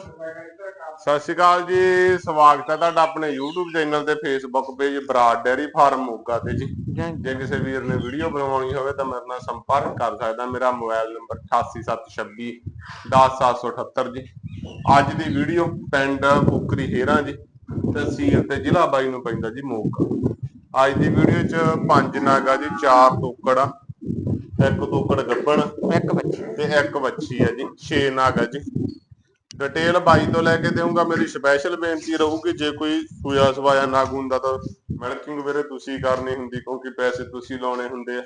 ਸਤਿ ਸ਼੍ਰੀ ਅਕਾਲ ਜੀ ਸਵਾਗਤ ਹੈ ਤੁਹਾਡਾ ਆਪਣੇ YouTube ਚੈਨਲ ਤੇ Facebook page Brar dairy farm Moga ਤੇ ਜੀ। ਜੇ ਕਿਸੇ ਵੀਰ ਨੇ ਵੀਡੀਓ ਬਣਵਾਉਣੀ ਹੋਵੇ ਤਾਂ ਮੇਰੇ ਨਾਲ ਸੰਪਰਕ ਕਰ ਸਕਦਾ ਮੇਰਾ ਮੋਬਾਈਲ ਨੰਬਰ 8876 10778 ਜੀ। ਅੱਜ ਦੀ ਵੀਡੀਓ ਪਿੰਡ ਕੁਕਰੀ ਹੇਰਾ ਜੀ ਤਹਿਸੀਲ ਤੇ ਜ਼ਿਲ੍ਹਾ ਬਾਈ ਨੂੰ ਪੈਂਦਾ ਜੀ ਮੋਗਾ। ਅੱਜ ਦੀ ਵੀਡੀਓ ਚ ਪੰਜ ਨਾਗਾ ਜੀ ਚਾਰ ਤੋਕੜ ਆ ਇੱਕ ਤੋਕੜ ਗੱਬਣ ਇੱਕ ਬੱਚੀ ਤੇ ਇੱਕ ਵੱਛੀ ਹੈ ਜੀ 6 ਨਾਗ ਜੀ। ਡਿਟੇਲ ਬਾਈ ਤੋਂ ਲੈ ਕੇ ਦੇਵਾਂਗਾ ਮੇਰੀ ਸਪੈਸ਼ਲ ਬੇਨਤੀ ਰਹੂਗੀ, ਜੇ ਕੋਈ ਸੂਆ ਸਵਾਇਆ ਨਾਗ ਹੁੰਦਾ ਤਾਂ ਮਿਲਕਿੰਗ ਵੀਰੇ ਤੁਸੀਂ ਕਰਨੀ ਹੁੰਦੀ, ਕਿਉਂਕਿ ਪੈਸੇ ਤੁਸੀਂ ਲਾਉਣੇ ਹੁੰਦੇ ਆ।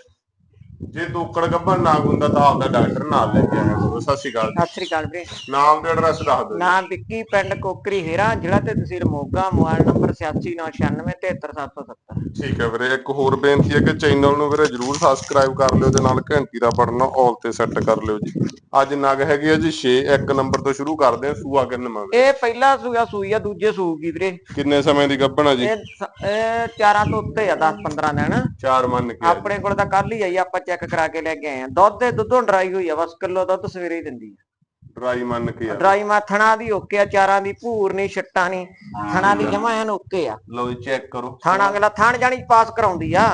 ਜੇ ਤੋਕੜ ਗੱਭਣ ਨਾਗ ਹੁੰਦਾ ਤਾਂ ਆਪਦਾ ਡਾਕਟਰ ਨਾਲ ਲੈ ਕੇ ਆਇਆ ਕਰੋ ਸਤਿ ਸ਼੍ਰੀ ਅਕਾਲ ਸਤਿ ਸ੍ਰੀ ਅਕਾਲ ਵੀਰੇ। ਨਾਮ ਤੇ ਐਡਰੈਸ ਦੱਸ ਦਿਓ। ਨਾਮ ਵਿੱਕੀ ਪਿੰਡ ਕੋਕਰੀ ਹੀਰਾ ਜ਼ਿਲ੍ਹਾ ਤੇ ਤਹਿਸੀਲ ਮੋਗਾ ਮੋਬਾਈਲ ਨੰਬਰ 8696973770 ਠੀਕ ਹੈ ਵੀਰੇ ਇੱਕ ਹੋਰ ਬੇਨਤੀ ਹੈ ਕਿ ਚੈਨਲ ਨੂੰ ਵੀਰੇ ਜਰੂਰ ਸਬਸਕ੍ਰਾਈਬ ਕਰ ਲਿਓ ਤੇ ਨਾਲ ਘੰਟੀ ਦਾ ਬਟਨ ਆਲ ਤੇ ਸੈੱਟ ਕਰ ਲਿਓ ਜੀ। ਅੱਜ ਨਗ ਹੈਗੀ ਆ ਜੀ 6 ਇੱਕ ਨੰਬਰ ਤੋਂ ਸ਼ੁਰੂ ਕਰਦੇ ਆ ਸੂਆ ਕਿੰਨ ਮੰਗ ਇਹ ਪਹਿਲਾ ਸੂਆ ਸੂਈ ਆ ਦੂਜੇ ਸੂਗੀ ਵੀਰੇ। ਕਿੰਨੇ ਸਮੇਂ ਦੀ ਗੱਭਣ ਆ ਜੀ? ਇਹ ਸ- ਇਹ ਚਾਰਾਂ ਤੋਂ ਉੱਤੇ ਆ 10 15 ਦਿਨ। ਚਾਰ ਮੰਨ ਕੇ ਆ ਜੀ। ਆਪਣੇ ਕੋਲ ਤਾਂ ਕੱਲ ਹੀ ਆਈ ਆਪਾਂ ਚੈੱਕ ਕਰਾ ਕੇ ਲੈ ਕੇ ਆਏ ਆ। ਦੁੱਧ ਦੇ ਦੁੱਧੋਂ ਡਰਾਈ ਹੋਈ ਆ ਬਸ ਕਿਲੋ ਦੁੱਧ ਸਵੇਰੇ ਹੀ ਦਿੰਦੀ ਆ। ਡਰਾਈ ਮੰਨ ਕੇ ਆ। ਡਰਾਈ ਮਾ ਥਣਾ ਦੀ ਓਕੇ ਆ ਚਾਰਾਂ ਦੀ ਭੂਰ ਨਹੀਂ ਛੱਟਾਂ ਨਹੀਂ ਥਣਾ ਦੀ ਜਮਾ ਐਨ ਓਕੇ ਆ। ਲਓ ਜੀ ਚੈੱਕ ਕਰੋ। ਥਾਣਾ ਅਗਲਾ ਥਾਣ ਜਾਣੀ ਪਾਸ ਕਰਾਉਂਦੀ ਆ।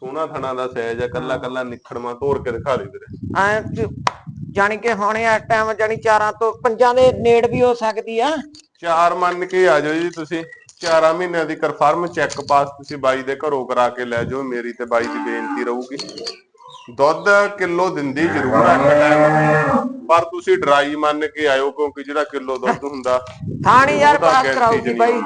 ਸੋਹਣਾ ਥਣਾ ਦਾ ਸਾਈਜ਼ ਆ ਕੱਲਾ ਕੱਲਾ ਨਿਖੜਵਾ ਤੋੜ ਕੇ ਦਿਖਾ ਦੇ ਵੀਰੇ। ਐ ਜਾਣੀ ਕਿ ਹੁਣ ਇਸ ਟਾਈਮ ਜਾਣੀ ਚਾਰਾਂ ਤੋਂ ਪੰਜਾਂ ਦੇ ਨੇੜ ਵੀ ਹੋ ਸਕਦੀ ਆ। ਚਾਰ ਮੰਨ ਕੇ ਆ ਜਾਓ ਜੀ ਤੁਸੀਂ। ਚਾਰਾਂ ਮਹੀਨਿਆਂ ਦੀ ਕਨਫਰਮ ਚੈੱਕ ਪਾਸ ਤੁਸੀਂ ਬਾਈ ਦੇ ਘਰੋਂ ਕਰਾ ਕੇ ਲੈ ਜਾਓ ਮੇਰੀ ਤੇ ਬਾਈ ਦੀ ਬੇਨਤੀ ਰਹੂਗੀ। ਦੁੱਧ ਕਿਲੋ ਦਿੰਦੀ ਜ਼ਰੂਰ ਆ। ਟਾਈਮ ਪਰ ਤੁਸੀਂ ਡਰਾਈ ਮੰਨ ਕੇ ਆਇਓ ਕਿਉਂਕਿ ਜਿਹੜਾ ਕਿਲੋ ਦੁੱਧ ਹੁੰਦਾ ਥਾਣੀ ਯਾਰ ਪਾਸ ਕਰਾਉਗੀ ਬਾਈ।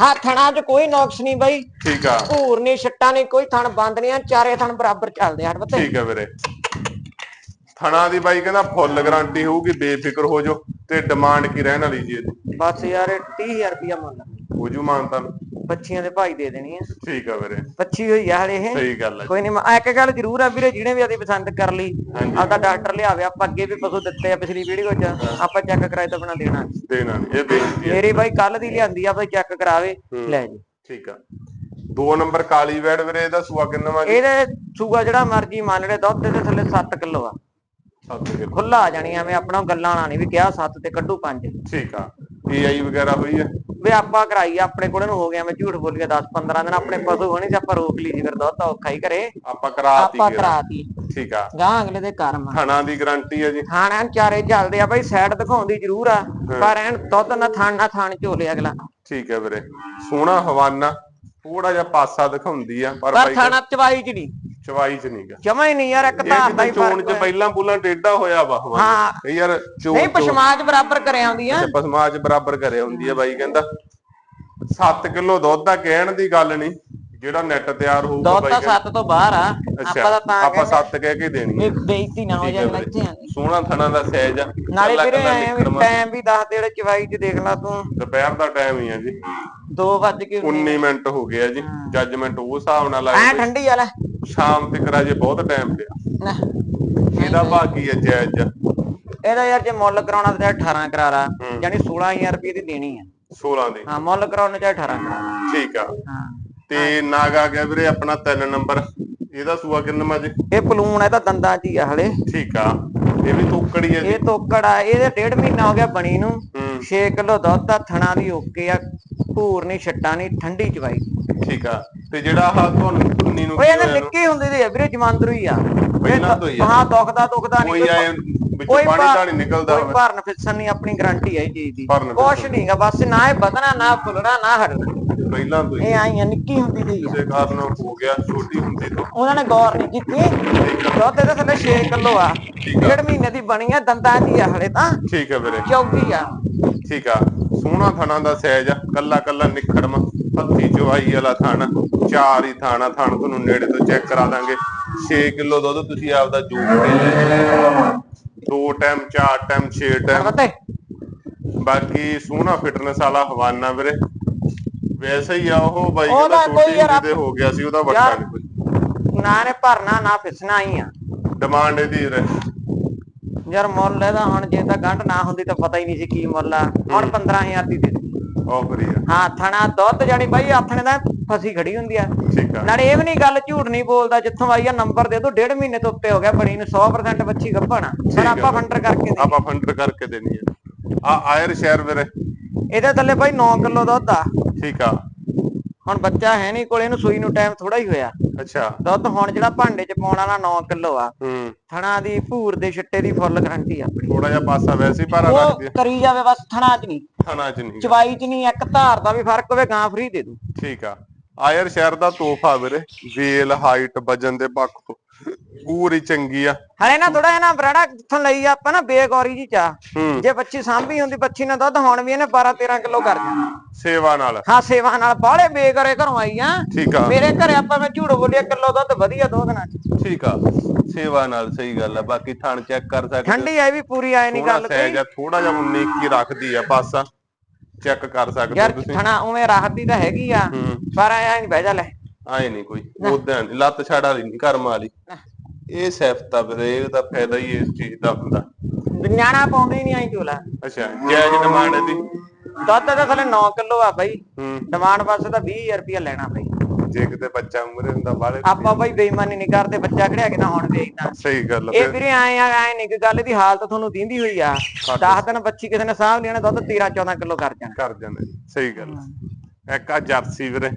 ਹਾਂ ਥਣਾ 'ਚ ਕੋਈ ਨੁਕਸ ਨਹੀਂ ਬਾਈ। ਠੀਕ ਆ। ਭੂਰ ਨਹੀਂ ਛੱਟਾਂ ਨਹੀਂ ਕੋਈ ਥਣ ਬੰਦ ਨਹੀਂ ਆ। ਚਾਰੇ ਥਣ ਬਰਾਬਰ ਚੱਲਦੇ ਹਟ ਪਤੇ। ਠੀਕ ਹੈ ਵੀਰੇ। ਥਣਾ ਦੀ ਬਾਈ ਕਹਿੰਦਾ ਫੁੱਲ ਗਾਰੰਟੀ ਹੋਊਗੀ ਬੇਫਿਕਰ ਹੋ ਜਾਓ ਤੇ ਡਿਮਾਂਡ ਕੀ ਰਹਿਣ ਵਾਲੀ ਜੀ ਇਹਦੀ। ਬਸ ਯਾਰ ਇਹ 30000 ਰੁਪਇਆ ਮੰਨ ਹੋ ਜੂ ਮਾਨਤਾ। ਬੱਚੀਆਂ ਦੇ ਭਾਈ ਦੇ ਦੇਣੀ ਆ। ਠੀਕ ਆ ਵੀਰੇ। ਬੱਚੀ ਹੋਈ ਆ ਹਲੇ ਇਹ। ਸਹੀ ਗੱਲ ਹੈ ਕੋਈ ਨਹੀਂ ਇੱਕ ਗੱਲ ਜ਼ਰੂਰ ਆ ਵੀਰੇ ਜਿਹਨੇ ਵੀ ਆਦੀ ਪਸੰਦ ਕਰ ਲਈ। ਆਪਦਾ ਡਾਕਟਰ ਲਿਆਵੇ ਆਪਾਂ ਅੱਗੇ ਵੀ ਪਸ਼ੂ ਦਿੱਤੇ ਆ ਪਿਛਲੀ ਵੀਡੀਓ 'ਚ ਆਪਾਂ ਚੈੱਕ ਕਰਾਏ ਤਾਂ ਬਣਾ ਦੇਣਾ। ਦੇਣਾ ਨੀ, ਇਹ ਬੇਨਤੀ ਹੈ ਮੇਰੀ ਬਾਈ ਕੱਲ ਦੀ ਲਿਆਂਦੀ ਆ ਬਈ ਚੈੱਕ ਕਰਾਵੇ ਲੈ ਜੀ। ਠੀਕ ਆ। ਦੋ ਨੰਬਰ ਕਾਲੀ ਵੈੜ ਵੀਰੇ ਇਹਦਾ ਸੂਆ ਕਿੰਨਾ ਵਾ ਜੀ? ਇਹਦੇ ਸੂਆ ਜਿਹੜਾ ਮਰਜ਼ੀ ਮੰਨ ਲੈ ਦੁੱਧ ਦੇ ਥੱਲੇ 7 ਕਿਲੋ ਆ। 7 ਕਿਲੋ। ਖੁੱਲਾ ਆ ਜਾਣੀ ਐਵੇਂ ਆਪਣਾ ਗੱਲਾਂ ਨਾਲ ਨਹੀਂ ਵੀ ਕਿਹਾ 7 ਤੇ ਕੱਢੂ 5 ਠੀਕ ਆ। ਏਆਈ ਵਗੈਰਾ ਹੋਈ ਹੈ ਵੀ ਆਪਾਂ ਕਰਾਈ ਆਪਣੇ ਕੋਲ ਨੂੰ ਹੋ ਗਿਆ ਮੈਂ ਝੂਠ ਬੋਲ ਗਿਆ 10 15 ਦਿਨ ਆਪਣੇ ਪਸ਼ੂ ਹੋਣੀ ਸੀ ਆਪਾਂ ਰੋਕ ਲਈ ਸੀ ਫਿਰ ਦੁੱਧ ਔਖਾ ਹੀ ਕਰੇ। ਆਪਾਂ ਕਰਾਤੀ ਆਪਾਂ। ਕਰਾਤੀ। ਠੀਕ ਆ। ਗਾਂ ਅਗਲੇ ਦੇ ਕਰਮ। ਥਣਾ ਦੀ ਗਾਰੰਟੀ ਹੈ ਜੀ। ਖਾਣਾ ਚਾਰੇ ਚੱਲਦੇ ਆ ਬਈ ਸਾਈਡ ਦਿਖਾਉਂਦੀ ਜ਼ਰੂਰ ਆ ਪਰ ਐਨ ਦੁੱਧ ਨਾ ਥਾਣ ਨਾ ਥਾਣ ਝੋਲੇ ਅਗਲਾ। ਠੀਕ ਹੈ ਵੀਰੇ। ਸੋਹਣਾ ਹਵਾਨਾ ਥੋੜਾ ਜਿਹਾ ਪਾਸਾ ਦਿਖਾਉਂਦੀ ਆ ਪਰ ਪਰ ਚਵਾਈ ਚ ਨਹੀਂ ਚਵਾਈ ਚ ਨਹੀਂਗਾ ਜਮਾ ਹੀ ਨਹੀਂ ਯਾਰ ਇੱਕ ਧਾਰ ਦਾ ਹੀ ਚੋਣ ਚ। ਪਹਿਲਾਂ ਬੁੱਲਾਂ ਟੇਡਾ ਹੋਇਆ ਵਾ ਹਵਾਨਾ ਹਾਂ। ਇਹ ਯਾਰ ਚੋਣ ਨਹੀਂ ਪਸ਼ਮਾਜ ਬਰਾਬਰ ਕਰੇ ਆਉਂਦੀ ਆ। ਪਸਮਾਜ ਬਰਾਬਰ ਕਰੇ ਹੁੰਦੀ ਹੈ ਬਾਈ ਕਹਿੰਦਾ। 7 ਕਿਲੋ ਦੁੱਧ ਦਾ ਕਹਿਣ ਦੀ ਗੱਲ ਨਹੀਂ ਜਿਹੜਾ ਨੈਟ ਤਿਆਰ ਹੋਊਗਾ ਦੁੱਧ ਬਾਈ ਤਾਂ ਕਹਿੰਦਾ 7 ਤੋਂ ਬਾਹਰ ਆ। ਆਪਾਂ ਤਾਂ ਤਾਂ ਆਪਾਂ ਕਹਿੰਦੇ 7 ਕਹਿ ਕੇ ਦੇਣੀ ਹੈ ਬੇਇੱਜ਼ਤੀ ਨਾ ਹੋ ਜਾਏ। ਇੱਥੇ ਆ ਸੋਹਣਾ ਥਣਾ ਦਾ ਸਾਈਜ਼ ਆ। ਨਾਲੇ ਵੀਰੇ ਐ ਵੀ। ਟਾਈਮ ਵੀ ਦੱਸ ਦੇ ਜਿਹੜੇ ਚਵਾਈ ਚ ਦੇਖ ਲਾ ਤੂੰ। ਦੁਪਹਿਰ ਦਾ ਟਾਈਮ ਹੀ ਆ ਜੀ। 2 ਵੱਜ ਕੇ 19 ਮਿੰਟ ਹੋ ਗਿਆ ਜੀ। ਜੱਜਮੈਂਟ ਉਸ ਹਿਸਾਬ ਨਾਲ ਐ ਆਇਆ ਠੰਡੀ ਵਾਲਾ ਸ਼ਾਮ ਤੱਕ ਰਾਜੇ ਬਹੁਤ ਟਾਈਮ ਪਿਆ। ਇਹਦਾ ਬਾਕੀ ਹੈ ਜਾਇਜ਼। ਇਹਦਾ ਯਾਰ ਜੇ ਮੁੱਲ ਕਰਾਉਣਾ ਤਾਂ 18 ਕਰਾਰਾ ਯਾਨੀ 16000 ਰੁਪਏ ਦੀ ਦੇਣੀ ਆ 16 ਦੀ। ਹਾਂ ਮੁੱਲ ਕਰਾਉਣਾ ਚਾਹੇ 18 ਕਰਾਰਾ ਠੀਕ ਆ। ਹਾਂ। ਤੇ ਨਾਗ ਗਿਆ ਵੀਰੇ ਆਪਣਾ 3 ਨੰਬਰ। ਇਹਦਾ ਸੂਆ ਕਿੰਨਾ ਜੀ? ਇਹ ਪਲੂਣ ਹੈ ਤਾਂ ਦੰਦਾਂ 'ਚ ਹੀ ਆ ਹਲੇ। ਠੀਕ ਆ। ਇਹ ਵੀ ਤੋਕੜੀ ਹੈ ਜੀ। ਇਹ ਤੋਕੜ ਆ ਇਹਦੇ ਡੇਢ ਮਹੀਨਾ ਹੋ ਗਿਆ ਬਣੀ ਨੂੰ। ਹੂੰ। 6 ਕਿਲੋ ਦੁੱਧ ਆ ਥਣਾ ਦੀ ਓਕੇ ਆ। ਭੂਰ ਨਹੀਂ ਛੱਟਾਂ ਨਹੀਂ ਠੰਡੀ ਚਵਾਈ। ਠੀਕ ਆ। ਤੇ ਜਿਹੜਾ ਆਹ ਤੁਹਾਨੂੰ ਕੁੰਨੀ ਨੂੰ ਓਏ ਕੀ ਇਹਨੇ? ਨਿੱਕੀ ਹੁੰਦੀ ਦੀ ਆ ਵੀਰੇ ਜਮਾਂਦਰੂ ਹੀ ਆ। ਪਹਿਲਾਂ ਤੋਂ ਹੀ ਆ। ਹਾਂ ਦੁਖਦਾ ਦੁਖਦਾ ਨਹੀਂ। ਕੋਈ ਵਿੱਚੋਂ ਪਾਣੀ ਤਾਂ ਨਹੀਂ ਨਿਕਲਦਾ ਕੋਈ ਭਰਨ ਫਿਸਣ ਨਹੀਂ ਆਪਣੀ ਗਾਰੰਟੀ ਹੈ ਇਹ ਚੀਜ਼ ਦੀ। ਕੁਛ ਨਹੀਂਗਾ ਬਸ ਨਾ ਇਹ ਵਧਣਾ ਨਾ ਫੁੱਲਣਾ ਨਾ ਹਟਣਾ। ਪਹਿਲਾਂ ਤੋਂ ਹੀ ਇਹ ਆਈਆਂ ਨਿੱਕੀ ਹੁੰਦੀ ਦੀ ਕਿਸੇ ਕਾਰਨ ਹੋ ਗਿਆ ਛੋਟੀ ਹੁੰਦੀ ਤੋਂ। ਉਹਨਾਂ ਨੇ ਗੌਰ ਨਹੀਂ ਕੀਤੀ। ਦੁੱਧ ਇਹਦੇ ਥੱਲੇ 6 ਕਿਲੋ ਆ ਡੇਢ ਮਹੀਨੇ ਦੀ ਬਣੀ ਆ ਦੰਦਾਂ ਦੀ ਆ ਹਲੇ ਤਾਂ। ਠੀਕ ਹੈ ਵੀਰੇ। ਚੌਗੀ ਆ। ਠੀਕ ਆ। ਸੋਹਣਾ ਥਣਾ ਦਾ ਸਾਈਜ਼ ਆ ਕੱਲਾ ਕੱਲਾ ਨਿਖੜਮ ਹੱਥੀ ਚਵਾਈ ਵਾਲਾ ਥਣ ਚਾਰ ਹੀ ਥਾਣਾ ਥਣ ਤੁਹਾਨੂੰ ਨੇੜੇ ਤੋਂ ਚੈੱਕ ਕਰਾ ਦਾਂਗੇ। 6 ਕਿਲੋ ਦੁੱਧ ਤੁਸੀਂ ਆਪਦਾ ਜੂਕ ਕੇ ਲੈ। ਦੋ ਟਾਈਮ ਚਾਰ ਟਾਈਮ 6 ਟਾਈਮ। ਬਾਕੀ ਸੋਹਣਾ ਫਿਟਨੈਸ ਵਾਲਾ ਹਵਾਨਾ ਵੀਰੇ। ਵੈਸੇ ਹੀ ਆ ਉਹ ਬਾਈ ਕੋਈ ਛੋਟੀ ਤੇ ਹੋ ਗਿਆ ਸੀ ਉਹਦਾ ਵੱਡਾ ਨਹੀਂ ਕੋਈ। ਨਾ ਨੇ ਭਰਨਾ ਨਾ ਫਿਸਣਾ ਹੀ ਆ। ਡਿਮਾਂਡ ਇਹਦੀ ਵੀਰੇ ਯਾਰ ਮੁੱਲ ਇਹਦਾ ਹੁਣ ਜੇ ਤਾਂ ਗੰਢ ਨਾ ਹੁੰਦੀ ਤਾਂ ਪਤਾ ਹੀ ਨਹੀਂ ਸੀ ਕੀ ਮੁੱਲ ਆ। ਹੁਣ 15000 ਦੀ ਦੇ ਦੇ। ਆਫਰ ਹੀ ਆ ਹਾਂ ਥਣਾ ਦੁੱਧ ਜਾਨੀ ਬਾਈ ਆਥਣੇ ਦਾ ਫਸੀ ਖੜੀ ਹੁੰਦੀ ਆ। ਠੀਕ ਆ। ਨਾਲੇ ਇਹ ਵੀ ਨਹੀਂ ਗੱਲ ਝੂਠ ਨਹੀਂ ਬੋਲਦਾ ਜਿੱਥੋਂ ਆਈ ਆ ਨੰਬਰ ਦੇ ਦੋ ਡੇਢ ਮਹੀਨੇ ਤੋਂ ਉੱਤੇ ਹੋ ਗਿਆ ਬਣੀ ਨੂੰ 100% ਬੱਚੀ ਗੱਭਣ। ਆ ਪਰ ਆਪਾਂ। ਫੰਡਰ ਕਰਕੇ ਦੇ ਆਪਾਂ ਫੰਡਰ ਕਰਕੇ ਦੇਣੀ ਆ। ਆ ਆਇਰ ਸ਼ਹਿਰ ਵੀਰੇ। ਇਹਦੇ ਥੱਲੇ ਬਾਈ 9 ਕਿਲੋ ਦੁੱਧ ਆ। ਠੀਕ ਆ। ਹੁਣ ਬੱਚਾ ਹੈ ਨਹੀਂ ਕੋਲੇ ਇਹਨੂੰ ਸੂਈ ਨੂੰ ਟਾਈਮ ਥੋੜਾ ਹੀ ਹੋਇਆ। ਅੱਛਾ। ਦੁੱਧ ਹੁਣ ਜਿਹੜਾ ਭਾਂਡੇ 'ਚ ਪਾਉਣ ਵਾਲਾ 9 ਕਿਲੋ ਆ। ਹੂੰ। ਥਣਾ ਦੀ ਭੂਰ ਦੇ ਛਿੱਟੇ ਦੀ ਫੁੱਲ ਗਾਰੰਟੀ ਆ। ਆਪਣੀ ਥੋੜਾ ਜਿਹਾ ਪਾਸਾ ਵੈਸੇ ਭਾਰਾ ਉਹ ਰੱਖਦੀ ਆ ਕਰੀ ਜਾਵੇ ਬਸ ਥਣਾ 'ਚ ਨਹੀਂ। ਖਾਣਾ ਚ ਨਹੀਂ। ਚਵਾਈ 'ਚ ਨਹੀਂ ਇੱਕ ਧਾਰ ਦਾ ਵੀ ਫ਼ਰਕ ਹੋਵੇ ਗਾਂ ਫਰੀ ਦੇ ਦੂ। ਠੀਕ ਆ। ਆਇਰ ਸ਼ਹਿਰ ਦਾ ਤੋਹਫਾ ਵੀਰੇ ਵੇਲ ਹਾਈਟ ਵਜਨ ਦੇ ਪੱਖ ਤੋਂ। ਪੂਰੀ ਚੰਗੀ ਆ। ਹਲੇ ਨਾ ਥੋੜਾ ਨਾ ਬਰਾੜਾ ਜਿੱਥੋਂ ਲਈ ਆ ਆਪਾਂ ਨਾ ਬੇਗੌਰੀ ਜੀ ਚਾ ਹੂੰ। ਜੇ ਬੱਚੀ ਸਾਂਭੀ ਹੁੰਦੀ ਬੱਚੀ ਨੇ ਦੁੱਧ ਹੁਣ ਵੀ ਇਹਨੇ 12 13 ਕਿਲੋ ਕਰ ਜਾਣਾ ਸੇਵਾ ਨਾਲ। ਹਾਂ ਸੇਵਾ ਨਾਲ। ਬਾਹਲੇ ਬੇਗਰੇ ਘਰੋਂ ਆਈ ਆ। ਠੀਕ ਆ। ਮੇਰੇ ਘਰੇ ਆਪਾਂ ਮੈਂ ਝੂੜ ਬੋਲਿਆ ਕਿਲੋ ਦੁੱਧ ਵਧੀਆ ਦੋ ਦਿਨਾਂ ਚ। ਠੀਕ ਆ। ਸੇਵਾ ਨਾਲ ਸਹੀ ਗੱਲ ਆ ਬਾਕੀ ਥਣ ਚੈੱਕ ਕਰ ਸਕਦੇ ਠੰਡੀ ਆਈ ਵੀ ਪੂਰੀ ਆਏ ਨਹੀਂ ਗੱਲ ਕੋਈ। ਥੋੜਾ ਜਿਹਾ 19 ਕੀ ਰੱਖਦੀ ਆ ਪਾਸਾ ਚੈੱਕ ਕਰ ਸਕਦੇ ਯਾਰ ਥਣਾ ਉਵੇਂ ਰਾਹਤ ਤਾਂ ਹੈਗੀ ਆ ਪਰ ਆਇਆ ਨਹੀਂ ਬਹਿ ਜਾ ਲੈ। ਆਏ ਨਹੀਂ ਕੋਈ ਉਦਾਂ ਲੱਤ ਛਾੜ ਵਾਲੀ ਨਹੀਂ ਕਰਮ ਵਾਲੀ ਇਹ ਸਿਫਤ ਆ ਵੀਰੇ ਇਹਦਾ ਫਾਇਦਾ ਹੀ ਇਸ ਚੀਜ਼ ਦਾ ਹੁੰਦਾ। ਨਿਆਣਾ ਪਾਉਂਦੇ ਨਹੀਂ ਆਈ ਝੋਲਾ। ਅੱਛਾ ਜਾਇਜ਼ ਡਿਮਾਂਡ ਦੀ ਦੁੱਧ ਤਾਂ ਥਲੇ 9 ਕਿਲੋ ਆ ਬਾਈ। ਹੂੰ। ਡਿਮਾਂਡ ਪਾਸੇ ਤਾਂ 20000 ਰੁਪਇਆ ਲੈਣਾ ਬਾਈ। ਜੇ ਕਿਤੇ ਬੱਚਾ ਉਮਰੇ ਹੁੰਦਾ ਬਾਲੇ ਆਪਾਂ ਬਾਈ ਬੇਈਮਾਨੀ ਨਹੀਂ ਕਰਦੇ ਬੱਚਾ ਖੜਿਆ ਕੇ ਨਾ ਹੁਣ ਵੇਚਦਾ ਸਹੀ ਗੱਲ ਇਹ ਵੀਰੇ ਆਏ ਆ ਆਏ ਨਹੀਂ ਕਿ ਗੱਲ ਦੀ ਹਾਲਤ ਤੁਹਾਨੂੰ ਦੀਂਦੀ ਹੋਈ ਆ। 10 ਦਿਨ ਬੱਚੀ ਕਿਸੇ ਨੇ ਸਾਂਭ ਲੈਣਾ ਦੁੱਧ 13 14 ਕਿਲੋ ਕਰ ਜਾਣਾ। ਕਰ ਜਾਂਦੇ ਜੀ, ਸਹੀ ਗੱਲ। ਇੱਕ ਆ ਜਰਸੀ ਵੀਰੇ।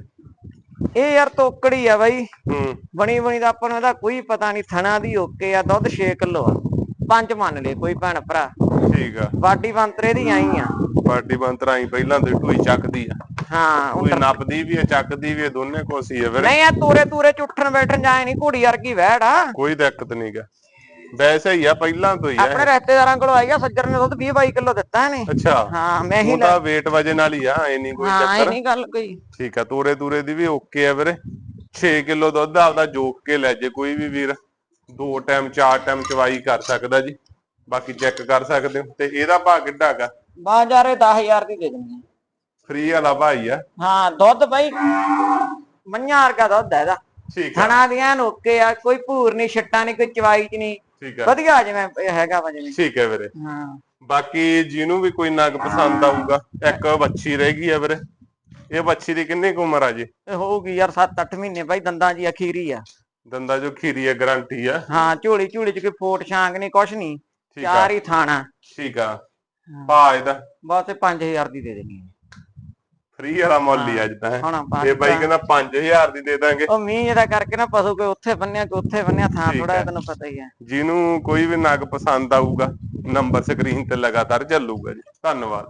ਇਹ ਯਾਰ ਤੋਕੜੀ ਆ ਬਾਈ। ਹੂੰ। ਬਣੀ ਬਣੀ ਦਾ ਆਪਾਂ ਨੂੰ ਇਹਦਾ ਕੋਈ ਪਤਾ ਨਹੀਂ ਥਣਾ ਦੀ ਓਕੇ ਆ ਦੁੱਧ 6 ਕਿਲੋ ਆ। ਪੰਜ ਮੰਨ ਲਏ ਕੋਈ ਭੈਣ ਭਰਾ। ਠੀਕ ਆ। ਬਾਡੀ ਬੰਤਰੇ ਦੀ ਆਈ ਆ। ਪਾਰਟੀ ਬੰਤਰਾ ਹੀ ਪਹਿਲਾਂ ਤੇ ਢੂਈ ਚੱਕਦੀ ਆ। ਹਾਂ ਕੋਈ ਨੱਪਦੀ ਵੀ ਆ ਚੱਕਦੀ ਵੀ ਆ ਦੋਨੇ ਕੋਸੀ ਆ ਵੀਰੇ ਨਹੀਂ ਆ ਤੂਰੇ ਤੂਰੇ ਚ ਉੱਠਣ ਬੈਠਣ ਜਾਏ ਨਹੀਂ ਘੋੜੀ ਵਰਗੀ ਵਹਿੜ ਆ। ਕੋਈ ਦਿੱਕਤ ਨਹੀਂਗਾ ਵੈਸੇ ਹੀ ਆ ਪਹਿਲਾਂ ਤੋਂ ਹੀ ਆ ਆਪਣੇ ਰਿਸ਼ਤੇਦਾਰਾਂ ਕੋਲੋਂ ਆਈ ਆ ਸੱਜਰ ਨੇ ਦੁੱਧ 20 22 ਕਿਲੋ ਦਿੱਤਾ ਇਹਨੇ। ਅੱਛਾ ਹਾਂ ਮੈਂ ਹੀ ਉਹਦਾ weight ਵਜਨ ਵਾਲੀ ਆ ਐ ਨਹੀਂ ਕੋਈ ਹਾਂ ਚੱਕਰ। ਨਹੀਂ ਗੱਲ ਕੋਈ। ਠੀਕ ਆ ਤੋਰੇ ਤੂਰੇ ਦੀ ਵੀ ਓਕੇ ਆ ਵੀਰੇ। 6 ਕਿਲੋ ਦੁੱਧ ਆਪਦਾ ਜੋਕ ਕੇ ਲੈ ਜੇ ਕੋਈ ਵੀ ਵੀਰ। ਦੋ ਟਾਈਮ ਚਾਰ ਟਾਈਮ ਚਵਾਈ ਕਰ ਸਕਦਾ ਜੀ। ਬਾਕੀ ਚੈੱਕ ਕਰ ਸਕਦੇ ਹੋ। ਤੇ ਇਹਦਾ ਭਾਅ ਕਿੱਡਾ ਹੈਗਾ ਬਾਜ਼ਾਰੇ 10000 ਦੀ ਦੇ ਦਿੰਦੀ ਫ੍ਰੀ ਵਾਲਾ ਭਾਈ ਆ। ਹਾਂ ਦੁੱਧ ਬਾਈ ਮੰਝਾਂ ਵਰਗਾ ਦੁੱਧ ਹੈ ਇਹਦਾ। ਠੀਕ ਆ। ਥਣਾ ਦੀਆਂ ਓਕੇ ਆ ਕੋਈ ਭੂਰ ਨਹੀਂ ਛੱਟਾਂ ਨਹੀਂ ਕੋਈ ਚਵਾਈ ਚ ਨਹੀਂ ਠੀਕ ਆ। ਵਧੀਆ ਜਿਵੇਂ ਹੈਗਾ ਵਾ ਜਿਵੇਂ। ਠੀਕ ਹੈ ਵੀਰੇ। ਹਾਂ। ਬਾਕੀ ਜਿਹਨੂੰ ਵੀ ਕੋਈ ਨਗ ਪਸੰਦ ਆਊਗਾ ਇੱਕ ਵੱਛੀ ਰਹਿ ਗਈ ਆ ਵੀਰੇ। ਇਹ ਵੱਛੀ ਦੀ ਕਿੰਨੀ ਕੁ ਉਮਰ ਆ ਜੀ? ਇਹ ਹੋਊਗੀ ਯਾਰ 7-8 ਮਹੀਨੇ ਬਾਈ ਦੰਦਾਂ ਜੀ ਅਖੀਰੀ ਆ। ਦੰਦਾ ਜੋ ਖੀਰੀ ਹੈ ਗਾਰੰਟੀ ਆ। ਹਾਂ ਝੋਲੀ ਝੋਲੀ ਚ ਕੋਈ ਫੋਟ ਛਾਂਗ ਨਹੀਂ ਕੁਛ ਨਹੀਂ ਠੀਕ ਆ। ਚਾਰ ਹੀ ਥਾਣਾ। ਠੀਕ ਆ। ਭਾਅ ਇਹਦਾ। ਬਸ ਇਹ 5000 ਦੀ ਦੇ ਦੇਣੀ ਹੈ। ਫ੍ਰੀ ਵਾਲਾ ਮੁੱਲ ਹੀ ਅੱਜ ਤਾਂ ਹੈ। ਹੁਣ ਆਪਾਂ ਇਹ ਬਾਈ ਕਹਿੰਦਾ 5000 ਦੀ ਦੇ ਦਾਂਗੇ। ਉਹ ਮੀਂਹ ਜਿਹਦਾ ਕਰਕੇ ਨਾ ਪਸ਼ੂ ਕੋਈ ਉੱਥੇ ਬੰਨਿਆ ਕੋਈ ਉੱਥੇ ਬੰਨਿਆ ਥਾਂ ਠੀਕ ਥੋੜਾ ਹੈ। ਤੈਨੂੰ ਪਤਾ ਹੀ ਹੈ। ਜਿਹਨੂੰ ਕੋਈ ਵੀ ਨਗ ਪਸੰਦ ਆਊਗਾ ਨੰਬਰ ਸਕਰੀਨ ਤੇ ਲਗਾਤਾਰ ਚੱਲੂਗਾ ਜੀ। ਧੰਨਵਾਦ